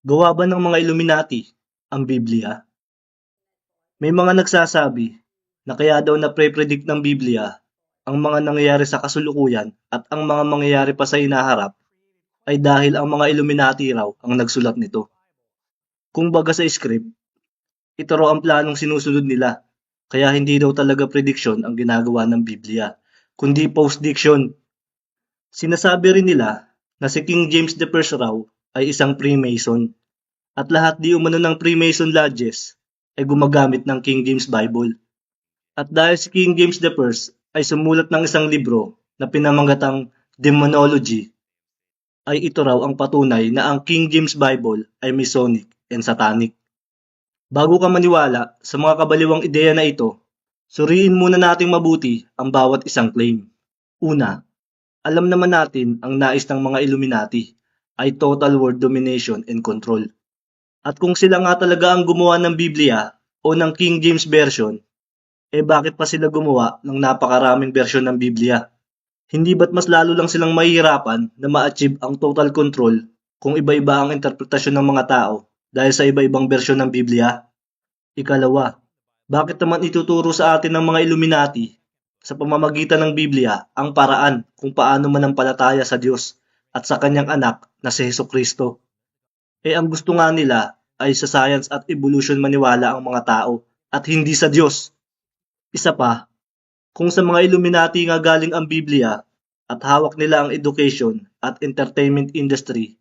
Gawa ba ng mga Illuminati ang Biblia? May mga nagsasabi na kaya daw napre-predict ng Biblia ang mga nangyayari sa kasulukuyan at ang mga mangyayari pa sa inaharap ay dahil ang mga Illuminati raw ang nagsulat nito. Kung baga sa script, ito raw ang planong sinusunod nila kaya hindi daw talaga prediction ang ginagawa ng Biblia, kundi post-diction. Sinasabi rin nila na si King James I raw ay isang Freemason at lahat di umano ng Freemason lodges ay gumagamit ng King James Bible. At dahil si King James I ay sumulat ng isang libro na pinamagatang Demonology, ay ito raw ang patunay na ang King James Bible ay Masonic and Satanic. Bago ka maniwala sa mga kabaliwang ideya na ito, suriin muna nating mabuti ang bawat isang claim. Una, alam naman natin ang nais ng mga Illuminati ay total world domination and control. At kung sila nga talaga ang gumawa ng Biblia o ng King James Version, eh bakit pa sila gumawa ng napakaraming bersyon ng Biblia? Hindi ba't mas lalo lang silang mahihirapan na ma-achieve ang total control kung iba-iba ang interpretasyon ng mga tao dahil sa iba-ibang bersyon ng Biblia? Ikalawa, bakit naman ituturo sa atin ng mga Illuminati sa pamamagitan ng Biblia ang paraan kung paano manampalataya sa Diyos at sa kanyang anak na si Heso Kristo? Eh ang gusto nga nila ay sa science at evolution maniwala ang mga tao at hindi sa Diyos. Isa pa, kung sa mga Illuminati nga galing ang Biblia at hawak nila ang education at entertainment industry,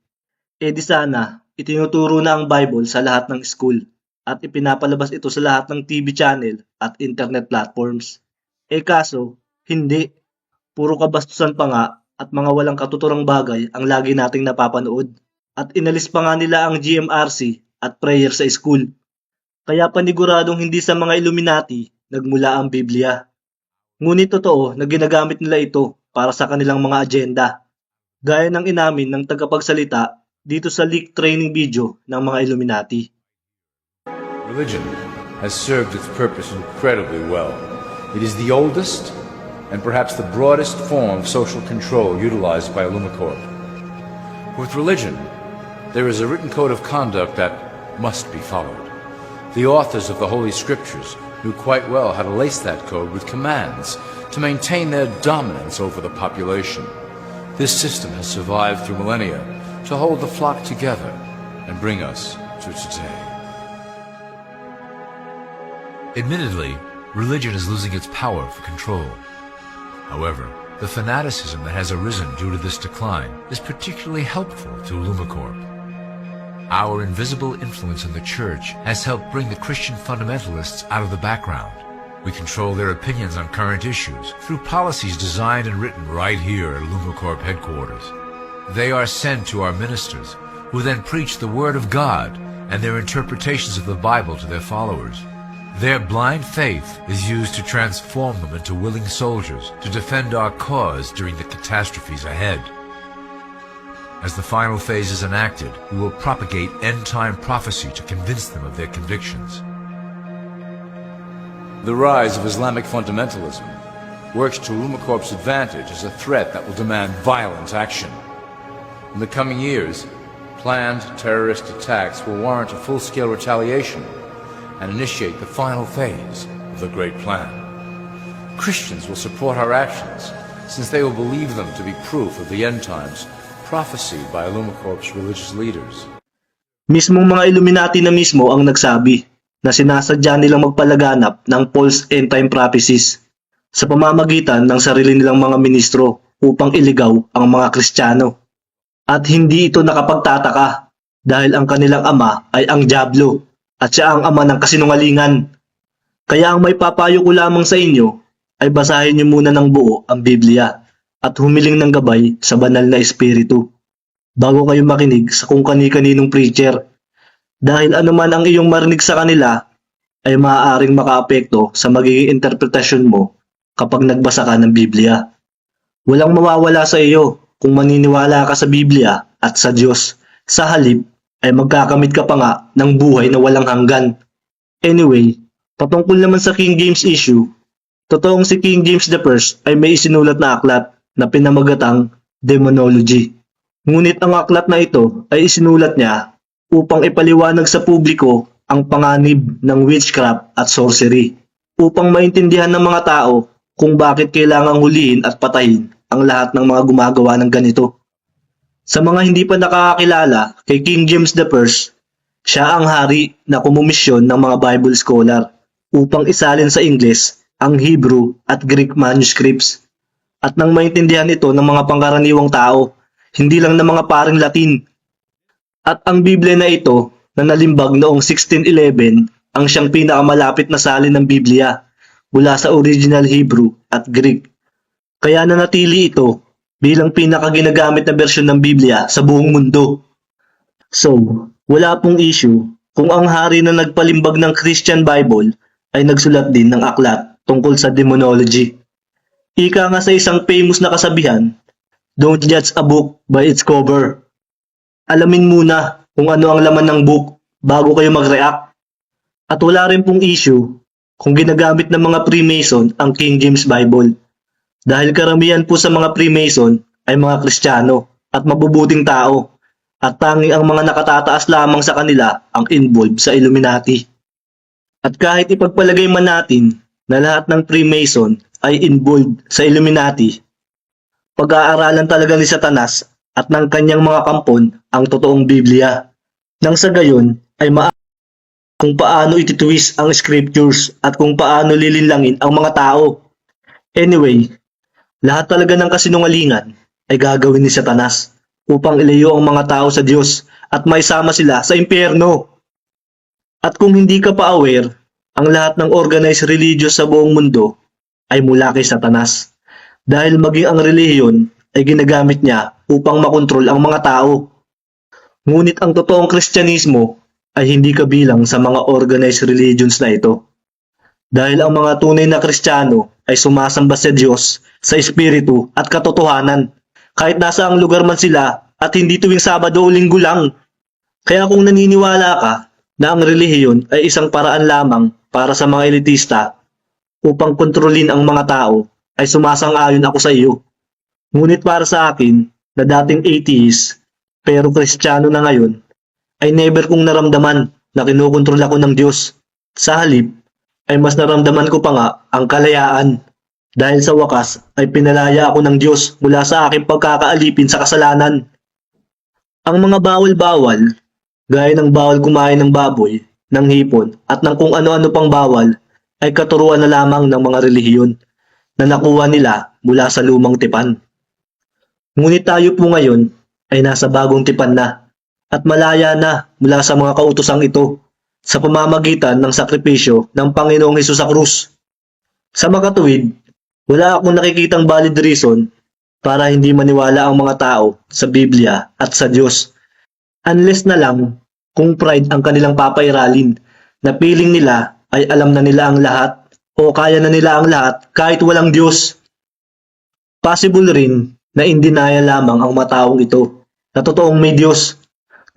eh di sana itinuturo na ang Bible sa lahat ng school at ipinapalabas ito sa lahat ng TV channel at internet platforms. Eh kaso, hindi. Puro kabastusan pa nga at mga walang katuturang bagay ang lagi nating napapanood. At inalis pa nga nila ang GMRC at prayer sa school. Kaya paniguradong hindi sa mga Illuminati nagmula ang Biblia. Ngunit totoo na ginagamit nila ito para sa kanilang mga agenda. Gaya ng inamin ng tagapagsalita dito sa leak training video ng mga Illuminati. Religion has served its purpose incredibly well. It is the oldest and perhaps the broadest form of social control utilized by Lumicorp. With religion, there is a written code of conduct that must be followed. The authors of the Holy Scriptures knew quite well how to lace that code with commands to maintain their dominance over the population. This system has survived through millennia to hold the flock together and bring us to today. Admittedly, religion is losing its power for control. However, the fanaticism that has arisen due to this decline is particularly helpful to Lumicorp. Our invisible influence in the church has helped bring the Christian fundamentalists out of the background. We control their opinions on current issues through policies designed and written right here at Lumicorp headquarters. They are sent to our ministers, who then preach the Word of God and their interpretations of the Bible to their followers. Their blind faith is used to transform them into willing soldiers to defend our cause during the catastrophes ahead. As the final phase is enacted, we will propagate end-time prophecy to convince them of their convictions. The rise of Islamic fundamentalism works to Lumicorp's advantage as a threat that will demand violent action. In the coming years, planned terrorist attacks will warrant a full-scale retaliation and initiate the final phase of the Great Plan. Christians will support our actions since they will believe them to be proof of the end times prophesied by Lumicorp's religious leaders. Mismong mga Illuminati na mismo ang nagsabi na sinasadya nilang magpalaganap ng false end-time prophecies sa pamamagitan ng sarili nilang mga ministro upang iligaw ang mga Kristiyano. At hindi ito nakapagtataka dahil ang kanilang ama ay ang Diablo at siya ang ama ng kasinungalingan. Kaya ang may papayo ko lamang sa inyo ay basahin niyo muna ng buo ang Biblia at humiling ng gabay sa banal na espiritu bago kayo makinig sa kung kani-kaninong preacher. Dahil anuman ang iyong marinig sa kanila ay maaaring makaapekto sa magiging interpretasyon mo kapag nagbasa ka ng Biblia. Walang mawawala sa iyo kung maniniwala ka sa Biblia at sa Diyos. Sa halip ay magkakamit ka pa nga ng buhay na walang hanggan. Anyway, patungkol naman sa King James issue, totoong si King James I ay may isinulat na aklat na pinamagatang Demonology. Ngunit ang aklat na ito ay isinulat niya upang ipaliwanag sa publiko ang panganib ng witchcraft at sorcery upang maintindihan ng mga tao kung bakit kailangang hulihin at patayin ang lahat ng mga gumagawa ng ganito. Sa mga hindi pa nakakakilala kay King James I, siya ang hari na kumumisyon ng mga Bible scholar upang isalin sa Ingles ang Hebrew at Greek manuscripts at nang maintindihan ito ng mga pangkaraniwang tao, hindi lang ng mga paring Latin. At ang Biblia na ito na nalimbag noong 1611 ang siyang pinakamalapit na salin ng Biblia mula sa original Hebrew at Greek. Kaya nanatili ito bilang pinakaginagamit na bersyon ng Biblia sa buong mundo. So, wala pong issue kung ang hari na nagpalimbag ng Christian Bible ay nagsulat din ng aklat tungkol sa demonology. Ika nga sa isang famous na kasabihan, don't judge a book by its cover. Alamin muna kung ano ang laman ng book bago kayo mag-react. At wala rin pong issue kung ginagamit ng mga Freemason ang King James Bible. Dahil karamihan po sa mga Freemason ay mga Kristiyano at mabubuting tao at tanging ang mga nakatataas lamang sa kanila ang involved sa Illuminati. At kahit ipagpalagay man natin na lahat ng Freemason ay involved sa Illuminati, pag-aaralan talaga ni Satanas at ng kanyang mga kampon ang totoong Biblia. Nang sa gayon ay ma kung paano ititwist ang scriptures at kung paano lilinlangin ang mga tao. Anyway, lahat talaga ng kasinungalingan ay gagawin ni Satanas upang ilayo ang mga tao sa Diyos at maisama sila sa impyerno. At kung hindi ka pa aware, ang lahat ng organized religious sa buong mundo ay mula kay Satanas. Dahil maging ang relihiyon ay ginagamit niya upang makontrol ang mga tao. Ngunit ang totoong Kristyanismo ay hindi kabilang sa mga organized religions na ito. Dahil ang mga tunay na Kristiyano ay sumasamba sa Diyos, sa Espiritu at katotohanan kahit nasa ang lugar man sila at hindi tuwing Sabado o Linggo lang. Kaya kung naniniwala ka na ang relihiyon ay isang paraan lamang para sa mga elitista upang kontrolin ang mga tao, ay sumasang-ayon ako sa iyo. Ngunit para sa akin, na dating atheist, pero kristyano na ngayon, ay never kong naramdaman na kinukontrol ako ng Diyos. Sa halip, ay mas naramdaman ko pa nga ang kalayaan. Dahil sa wakas ay pinalaya ako ng Diyos mula sa aking pagkakaalipin sa kasalanan. Ang mga bawal-bawal, gaya ng bawal kumain ng baboy, ng hipon, at ng kung ano-ano pang bawal, ay katuruan na lamang ng mga relihiyon na nakuha nila mula sa lumang tipan. Ngunit tayo po ngayon ay nasa bagong tipan na at malaya na mula sa mga kautosang ito sa pamamagitan ng sakripisyo ng Panginoong Hesus sa krus. Sa makatuwid, wala akong nakikitang valid reason para hindi maniwala ang mga tao sa Biblia at sa Diyos. Unless na lang kung pride ang kanilang papairalin na piling nila ay alam na nila ang lahat o kaya na nila ang lahat kahit walang Diyos. Possible rin na in lamang ang mga taong ito na totoong may Diyos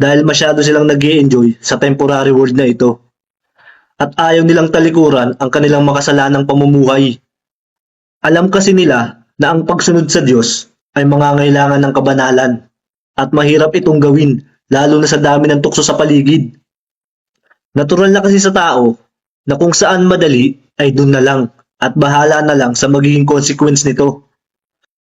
dahil masyado silang nag enjoy sa temporary world na ito. At ayaw nilang talikuran ang kanilang makasalanang pamumuhay. Alam kasi nila na ang pagsunod sa Diyos ay mangangailangan ng kabanalan at mahirap itong gawin lalo na sa dami ng tukso sa paligid. Natural na kasi sa tao na kung saan madali ay dun na lang at bahala na lang sa magiging consequence nito.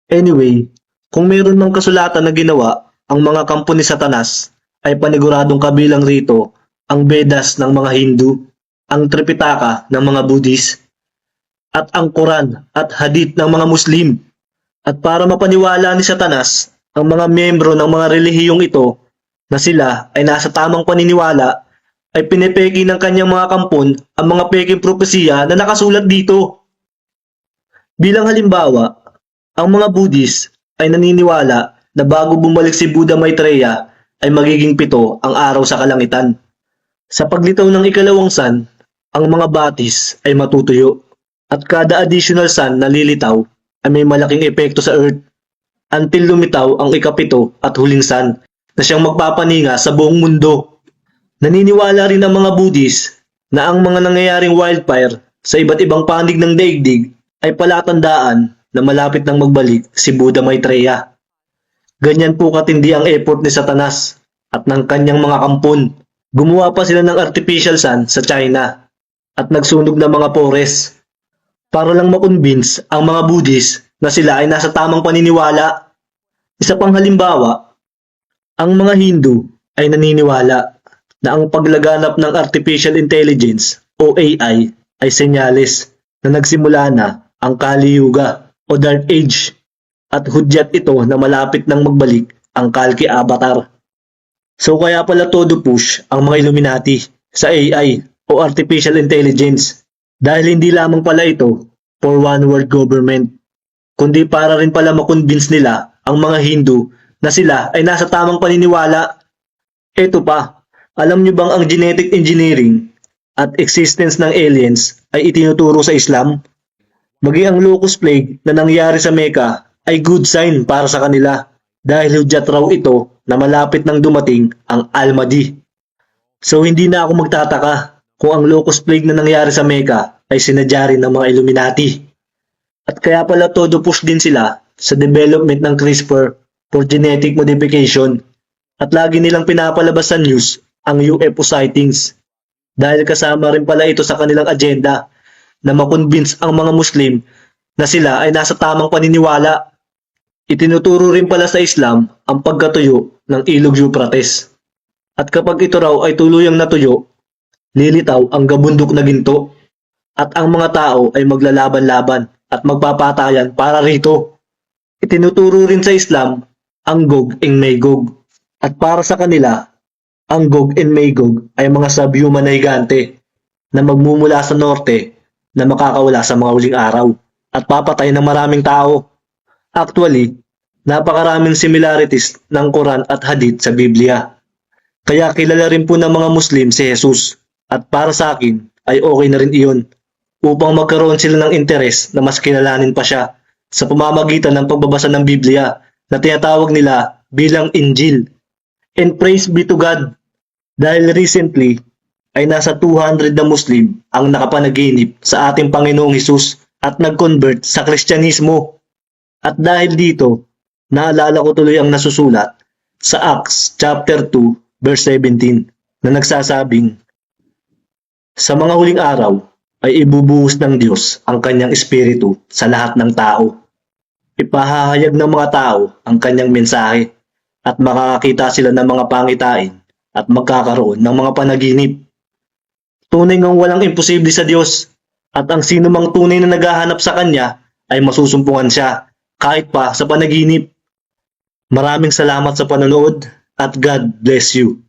Anyway, kung mayroon mang kasulatan na ginawa ang mga kampo ni Satanas ay paniguradong kabilang rito ang Vedas ng mga Hindu, ang Tripitaka ng mga Buddhist, at ang Quran at Hadith ng mga Muslim. At para mapaniwala ni Satanas ang mga miyembro ng mga relihiyong ito na sila ay nasa tamang paniniwala ay pinepeki ng kanyang mga kampon ang mga peking propesiya na nakasulat dito. Bilang halimbawa, ang mga Buddhist ay naniniwala na bago bumalik si Buddha Maitreya ay magiging pito ang araw sa kalangitan. Sa paglitaw ng ikalawang sun, ang mga batis ay matutuyo at kada additional sun na lilitaw ay may malaking epekto sa Earth until lumitaw ang ikapito at huling sun na siyang magpapaninga sa buong mundo. Naniniwala rin ang mga Buddhist na ang mga nangyayaring wildfire sa iba't ibang panig ng daigdig ay palatandaan na malapit nang magbalik si Buddha Maitreya. Ganyan po katindi ang effort ni Satanas at ng kanyang mga kampon. Gumawa pa sila ng artificial sun sa China at nagsunog ng mga pores para lang makonvince ang mga Buddhist na sila ay nasa tamang paniniwala. Isa pang halimbawa, ang mga Hindu ay naniniwala na ang paglaganap ng artificial intelligence o AI ay senyales na nagsimula na ang Kali Yuga o Dark Age at hudyat ito na malapit nang magbalik ang Kalki Avatar. So kaya pala todo push ang mga Illuminati sa AI o Artificial Intelligence dahil hindi lamang pala ito for one world government kundi para rin pala makonvince nila ang mga Hindu na sila ay nasa tamang paniniwala. Ito pa, alam niyo bang ang genetic engineering at existence ng aliens ay itinuturo sa Islam? Maging ang locust plague na nangyari sa Mecca ay good sign para sa kanila dahil hudyat raw ito na malapit nang dumating ang Almadi. So hindi na ako magtataka kung ang locust plague na nangyari sa Mecca ay sinadya rin ng mga Illuminati. At kaya pala todo push din sila sa development ng CRISPR for genetic modification at lagi nilang pinapalabas sa news ang UFO sightings dahil kasama rin pala ito sa kanilang agenda na makonvince ang mga Muslim na sila ay nasa tamang paniniwala. Itinuturo rin pala sa Islam ang pagkatuyo ng ilog Euphrates. At kapag ito raw ay tuluyang natuyo, lilitaw ang gabundok na ginto at ang mga tao ay maglalaban-laban at magpapatayan para rito. Itinuturo rin sa Islam ang Gog and Magog. At para sa kanila, ang Gog and Magog ay mga subhuman na higante na magmumula sa norte na makakawala sa mga huling araw at papatay ng maraming tao. Actually, napakaraming similarities ng Quran at Hadith sa Biblia. Kaya kilala rin po ng mga Muslim si Jesus at para sa akin ay okay na rin iyon upang magkaroon sila ng interes na mas kilalanin pa siya sa pamamagitan ng pagbabasa ng Biblia na tinatawag nila bilang Injil. And praise be to God dahil recently ay nasa 200 na Muslim ang nakapanaginip sa ating Panginoong Hesus at nag-convert sa Kristyanismo. At dahil dito, naalala ko tuloy ang nasusulat sa Acts chapter 2 verse 17 na nagsasabing Sa mga huling araw ay ibubuhos ng Diyos ang kanyang espiritu sa lahat ng tao. Ipahahayag ng mga tao ang kanyang mensahe at makakakita sila ng mga pangitain at magkakaroon ng mga panaginip. Tunay ngang walang imposible sa Diyos at ang sino mang tunay na naghahanap sa Kanya ay masusumpungan siya kahit pa sa panaginip. Maraming salamat sa panonood at God bless you.